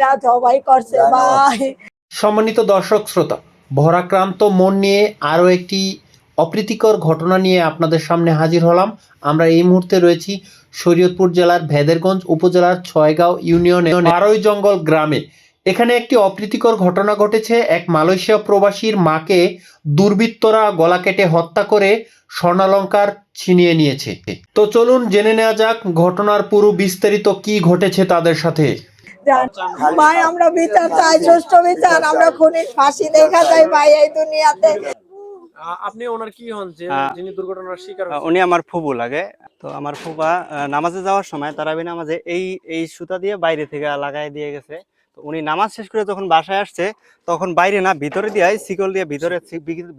কইরা জবাই করছে ভাই। সম্মানিত দর্শক শ্রোতা ভরাক্রান্ত মন নিয়ে আরও একটি অপ্রীতিকর ঘটনা নিয়ে আপনাদের সামনে হাজির হলাম। আমরা এই মুহূর্তে রয়েছি শরীয়তপুর জেলার ভেদেরগঞ্জ উপজেলার ছয়গাঁও ইউনিয়নে বারোই জঙ্গল গ্রামে। এখানে একটি অপ্রীতিকর ঘটনা ঘটেছে। এক মালয়েশিয়া প্রবাসীর মাকে দুর্বৃত্তরা গলা কেটে হত্যা করে স্বর্ণালঙ্কার ছিনিয়ে নিয়েছে। তো চলুন জেনে নেওয়া যাক ঘটনার পুরো বিস্তারিত কি ঘটেছে তাদের সাথে। ভাই আমরা বিচার চাই সুষ্ঠু বিচার আমরা খুনির ফাঁসি দেখা যায় ভাই এই দুনিয়াতে। আপনি ওনার কি হন যে যিনি দুর্ঘটনার শিকার উনি আমার ফুবু লাগে। তো আমার ফুবা নামাজে যাওয়ার সময় তারাবি নামাজে এই এই সুতা দিয়ে বাইরে থেকে লাগাই দিয়ে গেছে। উনি নামাজ শেষ করে যখন বাসায় আসছে তখন বাইরে না ভিতরে দিয়ে শিকল দিয়ে ভিতরে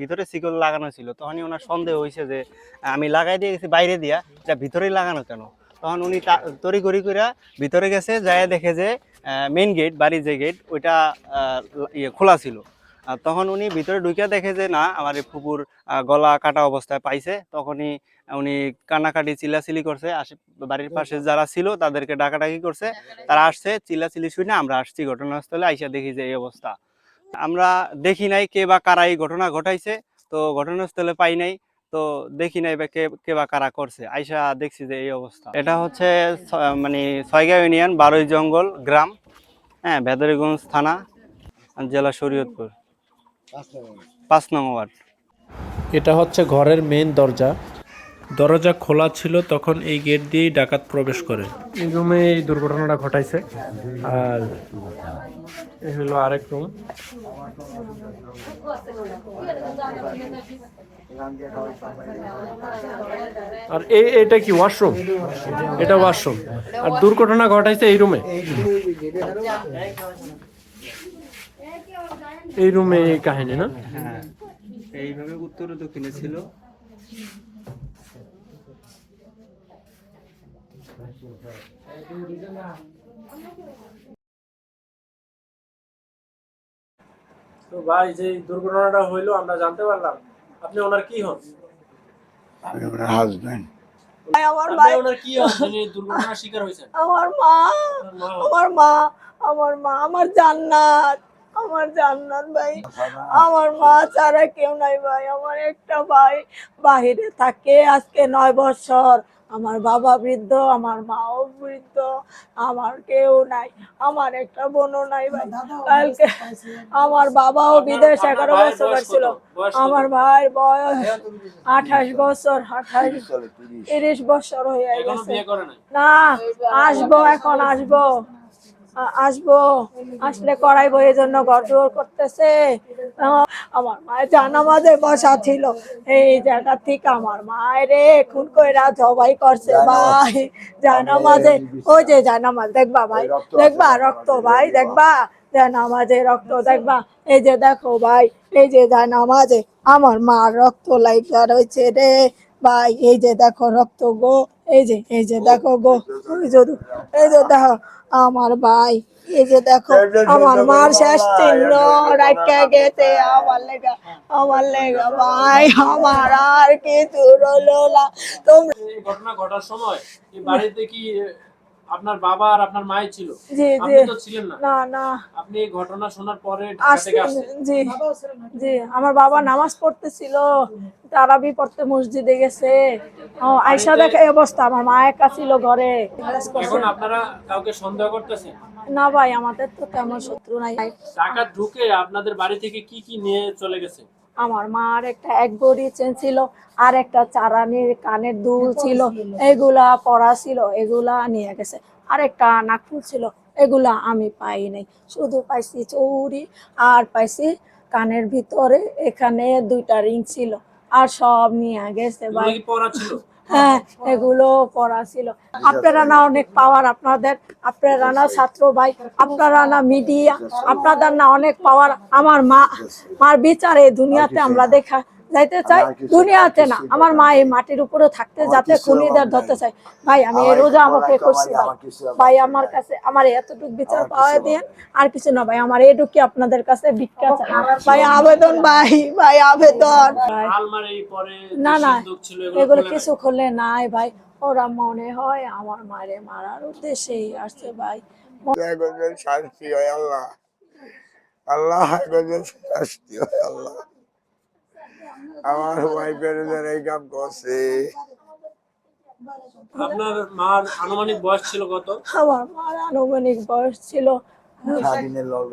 ভিতরে শিকল লাগানো ছিল। তখনই ওনার সন্দেহ হয়েছে যে আমি লাগাই দিয়ে গেছি বাইরে দিয়া এটা ভিতরেই লাগানো কেন? তখন উনি তা- তড়িঘড়ি করে ভিতরে গেছে যায় দেখে যে মেইন গেট বাড়ির যে গেট ওইটা ইয়ে খোলা ছিল। তখন উনি ভিতরে ঢুকে দেখে যে, না, আমার এই ফুপুর গলা কাটা অবস্থায় পাইছে। তখনই উনি কান্নাকাটি চিল্লাচিলি করছে। আশে বাড়ির পাশে যারা ছিল, তাদেরকে ডাকাডাকি করছে। তারা আসছে, চিল্লাচিল্লি শুনে আমরা আসছি ঘটনাস্থলে, আইসা দেখি যে এই অবস্থা। আমরা দেখি নাই কে বা কারা এই ঘটনা ঘটাইছে। তো ঘটনাস্থলে পাই নাই। তো দেখি নাই বা কে কে বা কারা করছে। আইসা দেখছি যে এই অবস্থা। এটা হচ্ছে মানে ছয়গা ইউনিয়ন বারোই জঙ্গল গ্রাম হ্যাঁ ভেদরিগঞ্জ থানা জেলা শরীয়তপুর। পাঁচ নম্বর ওয়ার্ড। এটা হচ্ছে ঘরের মেন দরজা। দরজা খোলা ছিল তখন এই গেট দিয়েই ডাকাত প্রবেশ করে। এই রুমে এই দুর্ঘটনাটা ঘটাইছে। আর এই হলো আরেক রুম। আর এই এটা কি ওয়াশরুম? এটা ওয়াশরুম। আর দুর্ঘটনা ঘটাইছে এই রুমে। এই রুমে এই কাহিনী না? হ্যাঁ এইভাবে উত্তর দক্ষিণে ছিল। তো ভাই যে দুর্ঘটনাটা হইল আমরা জানতে পারলাম। আপনি ওনার কি হন? আমি ওনার হাজবেন্ড আমার আপনি ওনার কি হন? যিনি দুর্ঘটনার শিকার হয়েছেন। আমার মা আপনার মা হন। আমার মা আমার মা আমার জান্নাত আমার জান্নাত ভাই। আমার মা ছাড়া কেউ নাই ভাই। আমার একটা ভাই বাহিরে থাকে আজকে নয় বছর। আমার বাবা বৃদ্ধ আমার মাও বৃদ্ধ আমার কেউ নাই আমার একটা বোনও নাই ভাই। কালকে আমার বাবাও বিদেশ এগারো বছর ছিল। আমার ভাই বয়স আঠাশ বছর আঠাশ তিরিশ। বছর হয়ে গেছে। না আসব এখন আসব। আসব। আসলে করাইবো এই জন্য দুয়ার করতেছে। আমার মায়ের জানামাজে বসা ছিল। এই জায়গা থেকে আমার মায়ের খুন কইরা জবাই করছে ভাই। জানামাজে ওই যে জানামাজ দেখবা ভাই? দেখবা রক্ত ভাই দেখবা? জানামাজে রক্ত দেখবা? এই যে দেখো ভাই এই যে জানামাজে আমার মার রক্ত লাইগা রয়েছে রে। ভাই এই যে দেখো রক্ত গো। এই যে এই যে দেখো গো এই যে এই যে দেখো আমার ভাই এই যে দেখো আমার মার শেষ চিহ্ন রাখা গেছে আমার লেগা আমার লেগা ভাই আমার আর কিছু রলো না তোমরা এই ঘটনা ঘটার সময় এই বাড়িতে কি আপনার বাবা আর আপনার মাই ছিল। জি আপনি তো ছিলেন না। না না। আপনি এই ঘটনা শোনার পরে ঢাকা থেকে আসছেন। জি জি। আমার বাবা নামাজ পড়তেছিল তারাবি পড়তে মসজিদে গেছে। আয়সা দেখে এই অবস্থা। আমার মা একা ছিল ঘরে। এখন আপনারা কাউকে সন্দেহ করতেছেন? না ভাই আমাদের তো তেমন শত্রু নাই। টাকা ঢুকে আপনাদের বাড়ি থেকে কি কি নিয়ে চলে গেছে? আমার মার একটা এক গড়ি চেন ছিল আর একটা চারানির কানের দুল ছিল। এগুলা পড়া ছিল এগুলা নিয়ে গেছে। আর একটা নাকফুল ছিল এগুলা আমি পাই নাই। শুধু পাইছি চৌরি আর পাইছি কানের ভিতরে এখানে দুইটা রিং ছিল। আর সব নিয়ে গেছে এগুলো ভাই। কি পড়া ছিল? হ্যাঁ এগুলো পড়া ছিল। আপনারা না অনেক পাওয়ার আপনাদের। আপনারা না ছাত্র ভাই আপনারা না মিডিয়া আপনাদের না অনেক পাওয়ার আমার মা মার বিচার এই দুনিয়াতে আমরা দেখা যাইতে চাই দুনিয়াতে না। আমার মা এই মাটির উপরে থাকতে যাতে খুনিদের ধরতে চাই ভাই আমি এই রোজা আমাকে করছি ভাই। আমার কাছে আমার এতটুকু বিচার পাওয়া দেন আর কিছু না ভাই। আমার এটুকু আপনাদের কাছে ভিক্ষা চাই। ভাই আবেদন ভাই ভাই আবেদন। ভাই। না না এগুলো এগুলো কিছু খুলে নাই ভাই। ওরা মনে হয় আমার মারে মারার উদ্দেশ্যেই আসছে ভাই। শাস্তি হয় আল্লাহ। আল্লাহ শাস্তি হয় আল্লাহ। আমার ওয়াইফের এই কাম করছে। আপনার মার আনুমানিক বয়স ছিল কত? আমার মার আনুমানিক বয়স ছিল স্বাধীনের লগ্ন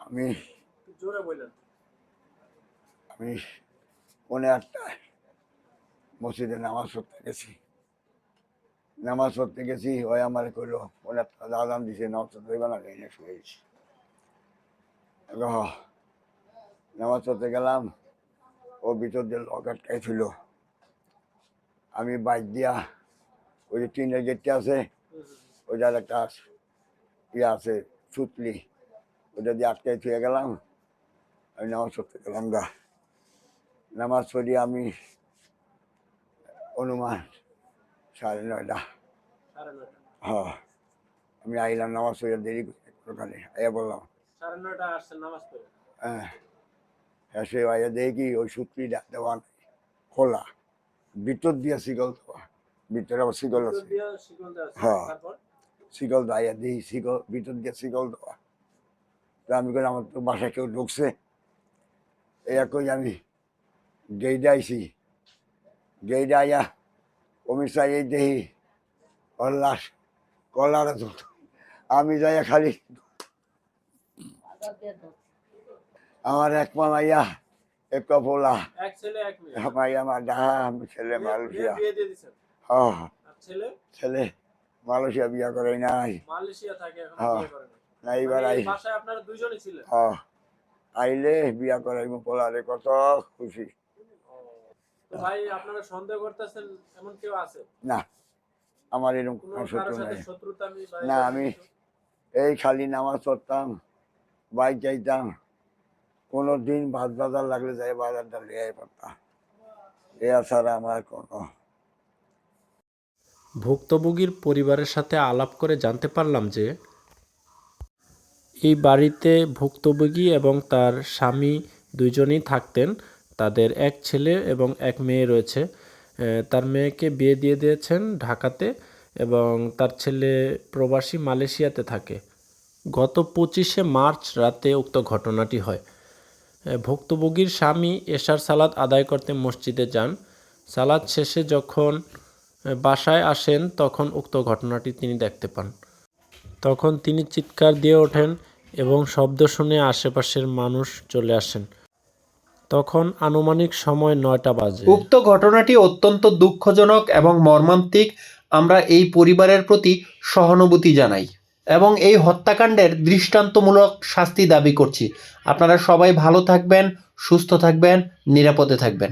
আমি আমি পৌনে আটটায় মসজিদে নামাজ পড়তে গেছি। নামাজ পড়তে গেছি ওই আমার করল পৌনে আটটা আদান দিছে নামাজ পড়তে দেবে না এনে শুয়েছি এবার নামাজ পড়তে গেলাম ও ভিতর দিয়ে লক আটকাই ছিল আমি বাইক দিয়া ওই যে টিনের গেটটা আছে ওইটার একটা ইয়ে আছে সুতলি ওটা দিয়ে আটকাই থুয়ে গেলাম আমি নামাজ পড়তে গেলাম গা নামাজ পড়ি আমি অনুমান সাড়ে নয়টা। হ্যাঁ। আমি আইলাম নামাজ পড়ে দেরি করে ওখানে। আইয়া বললাম সাড়ে নয়টা আসছেন নামাজ পড়ে? হ্যাঁ। হ্যাঁ সে আইয়া দেখি ওই সূত্রি দেওয়া খোলা। ভিতর দিয়া শিকল দেওয়া। ভিতরে আবার শিকল আছে। হ্যাঁ। শিকল দেওয়া আইয়া দেখি শিকল ভিতর দিয়া শিকল দেওয়া। তা আমি কই আমার তো বাসায় কেউ ঢুকছে। এই কই আমি গেইডে আইছি। গেইডে আইয়া এই দেখি ওর লাশ কলারে আমি যাইয়া খালি আমার এক মা মাইয়া এক পোলা এক ছেলে এক মেয়ে। মাইয়া মা ডাহা আমি ছেলে মালয়েশিয়া। হ্যাঁ ছেলে? মালয়েশিয়া বিয়া করে নাই। হ্যাঁ। না এইবার আই হ্যাঁ আইলে বিয়া করাইব পোলারে কত খুশি। ভাই আপনারা সন্দেহ করতেছেন এমন কেউ আছে? না আমার এরকম কোনো শত্রু নাই। না, আমি- এই খালি নামাজ পড়তাম বাইক যাইতাম কোনো দিন ভাত বাজার লাগলে যাই বাজারটা লিয়ে পড়তাম। এ ছাড়া আমার কোনো। ভুক্তভোগীর পরিবারের সাথে আলাপ করে জানতে পারলাম যে এই বাড়িতে ভুক্তভোগী এবং তার স্বামী দুইজনেই থাকতেন। তাদের এক ছেলে এবং এক মেয়ে রয়েছে। তার মেয়েকে বিয়ে দিয়ে দিয়েছেন ঢাকাতে এবং তার ছেলে প্রবাসী মালয়েশিয়াতে থাকে। গত পঁচিশে মার্চ রাতে উক্ত ঘটনাটি হয়। ভুক্তভোগীর স্বামী এশার সালাদ আদায় করতে মসজিদে যান। সালাদ শেষে যখন বাসায় আসেন তখন উক্ত ঘটনাটি তিনি দেখতে পান। তখন তিনি চিৎকার দিয়ে ওঠেন এবং শব্দ শুনে আশেপাশের মানুষ চলে আসেন। তখন আনুমানিক সময় নয়টা বাজে। উক্ত ঘটনাটি অত্যন্ত দুঃখজনক এবং মর্মান্তিক। আমরা এই পরিবারের প্রতি সহানুভূতি জানাই এবং এই হত্যাকাণ্ডের দৃষ্টান্তমূলক শাস্তি দাবি করছি। আপনারা সবাই ভালো থাকবেন, সুস্থ থাকবেন, নিরাপদে থাকবেন।